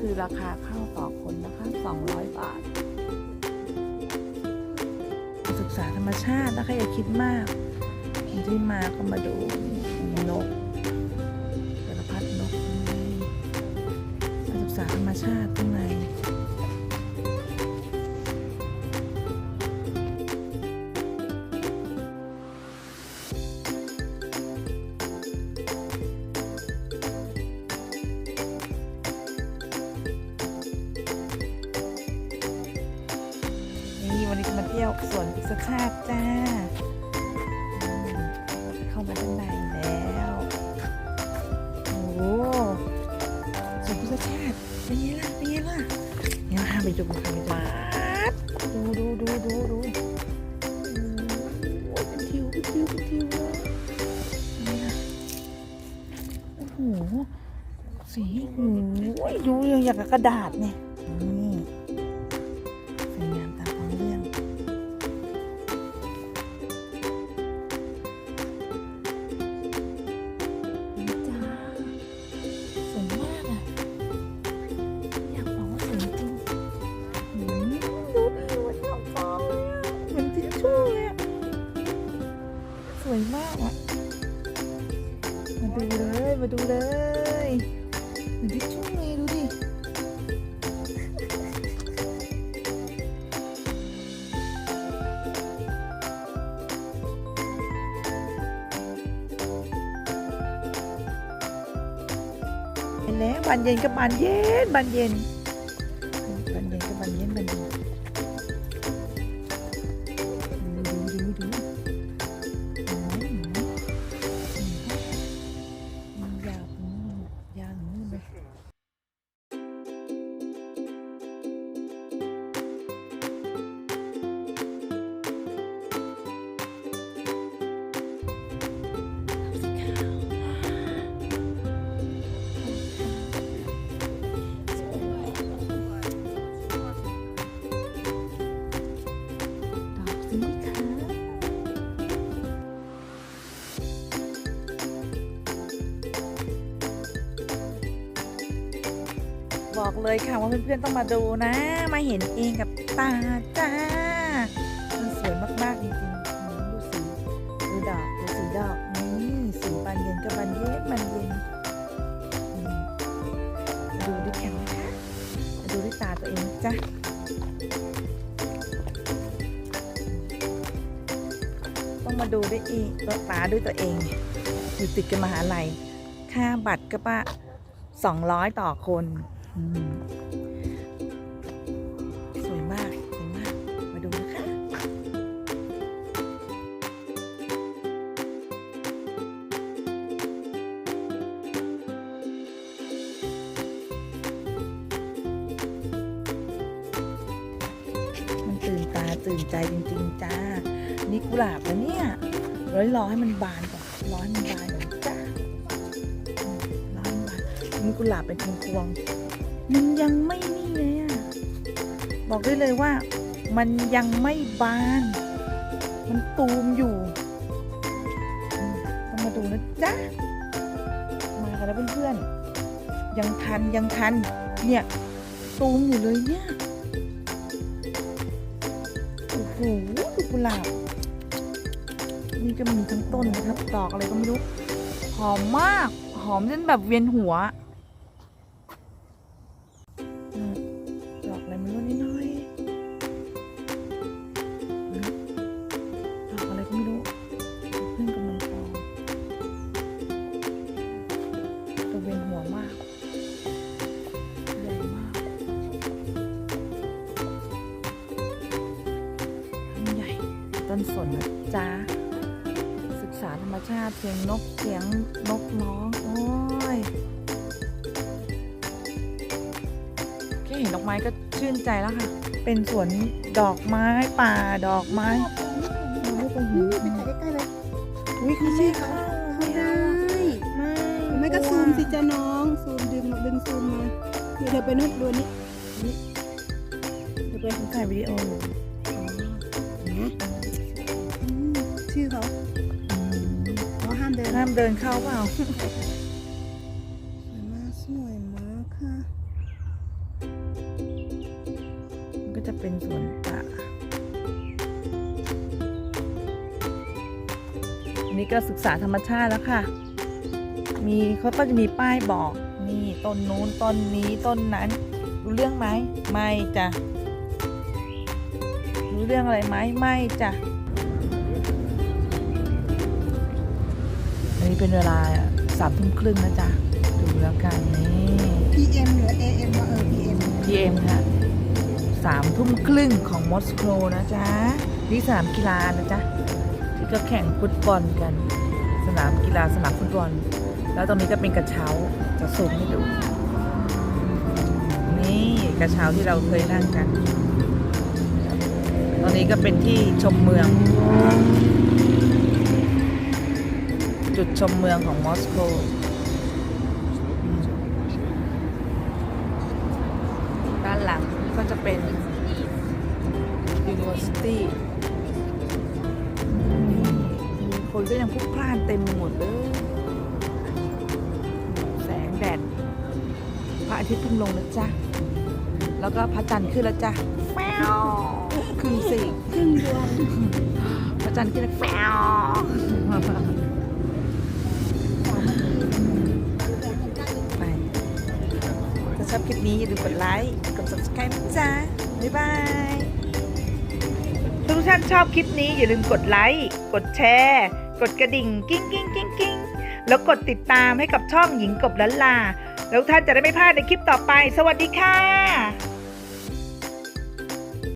คือราคาเข้าต่อคนนะคะ 200 บาท ศึกษาธรรมชาตินะคะอย่าคิดมากที่มาก็มาดูนกสารพัดนกศึกษาธรรมชาติข้างในนี่ วันนี้จะมาเที่ยวสวนพิษชาติจ้า เข้ามาด้านในแล้วโอ้โหสวนพิษชาติเป็นไงล่ะเป็นไงล่ะเนี่ยพาไปดูพาไปดูดูดูดูดูดูโอ้โหเป็นทิวเป็นทิวเป็นทิวเลยเนี่ยโอ้โหสีโอ้ยดูอย่างกับกระดาษเนี่ย เห็นแล้วบานเย็นกับบานเย็นบานเย็น บอกเลยค่ะว่าเพื่อนๆต้องมาดูนะ มาเห็นเองกับตาจ้า มันสวยมากๆจริงๆดูสีดูดอกดูสีดอกนี่สีบานเย็นกับบานเย็นบานเย็นดูด้วยกันนะคะดูด้วยตาตัวเองจ้ะ มาดูด้วยอีตัวตาด้วยตัวเอง อยู่ติดกันมหาลัย ค่าบัตรก็ปะสองร้อยต่อคนอสวยมากสวยมาก มาดูนะคะ มันตื่นตาตื่นใจจริง ๆ จ้า นี่กุหลาบแล้วเนี่ยร้อยรอให้มันบานก่อนรอให้มันบานจ้าอืมรอให้มันบานนี่กุหลาบเป็นพวงๆมันยังไม่นี่เลยอะบอกได้เลยว่า มันยังไม่บาน มันตูมอยู่ต้องมาดูนะจ๊ะมากันแล้วเพื่อนๆยังทันยังทัน เนี่ยตูมอยู่เลยเนี่ย โอ้โหดูกุหลาบ นี่ก็มีทั้งต้นนะครับดอกอะไรก็ไม่รู้ หอมมาก หอมจนแบบเวียนหัวดอกอะไรไม่รู้นิดหน้อย ต้นสนนะจ๊ะศึกษาธรรมชาติเสียงนกเสียงนกร้องโอ้ยแค่เห็นดอกไม้ก็ชื่นใจแล้วค่ะ เป็นสวนดอกไม้ป่าดอกไม้ไม่ไปหิวไปถ่ายใกล้ๆเลยวิเขาไม่เข้าไม่ได้ไม่ไม่ก็ซูมสิจ้าน้องซูมดึงดึงซูมมาเดี๋ยวเดี๋ยวไปนู่นดูนี่นี่เดี๋ยวไปผมถ่ายวิดีโออยู่อ๋อนะอืม ชื่อเขาอืมเขาห้ามเดินห้ามเดินเข้าเปล่าสวยมากสวยมากค่ะจะเป็นสวนป่าอันนี้ก็ศึกษาธรรมชาติแล้วค่ะ มีเขาก็จะมีป้ายบอกนี่ต้นนู้นต้นนี้ต้นนั้น รู้เรื่องไหมไม่จ้ะรู้เรื่องอะไรไหมไม่จ้ะ นนี้เป็นเวลาสามทุ่มครึ่งนะจ๊ะ ดูแล้วกันนี่ PM หรือ AM ว่าเออ PM PM ค่ะสามทุ่มครึ่งของมอสโกนะจ๊ะนี่สนามกีฬานะจ๊ะ ที่ก็แข่งฟุตบอลกัน สนามกีฬาสนามฟุตบอล แล้วตรงนี้ก็เป็นกระเช้าจะซูมให้ดู นี่กระเช้าที่เราเคยนั่งกัน ตรงนี้ก็เป็นที่ชมเมือง จุดชมเมืองของมอสโกด้านหลังก็จะเป็น University มีคนก็ยังพลุกพล่านเต็มไปหมดเลย แสงแดด พระอาทิตย์เพิ่งลงแล้วจ้ะ แล้วก็พระจันทร์ขึ้นแล้วจ้ะแมวครึ่งสี่ครึ่งดวงพระจันทร์ขึ้นแล้วแมว นี้อย่าลืมกดไลค์ กด subscribe นะจ๊ะ บ๊ายบายทุกท่านชอบคลิปนี้อย่าลืมกดไลค์ กดแชร์ กดกระดิ่งกิ้งกิ้งกิ้งกิ้งแล้วกดติดตามให้กับช่องหญิงกบลันลา แล้วท่านจะได้ไม่พลาดในคลิปต่อไป สวัสดีค่ะ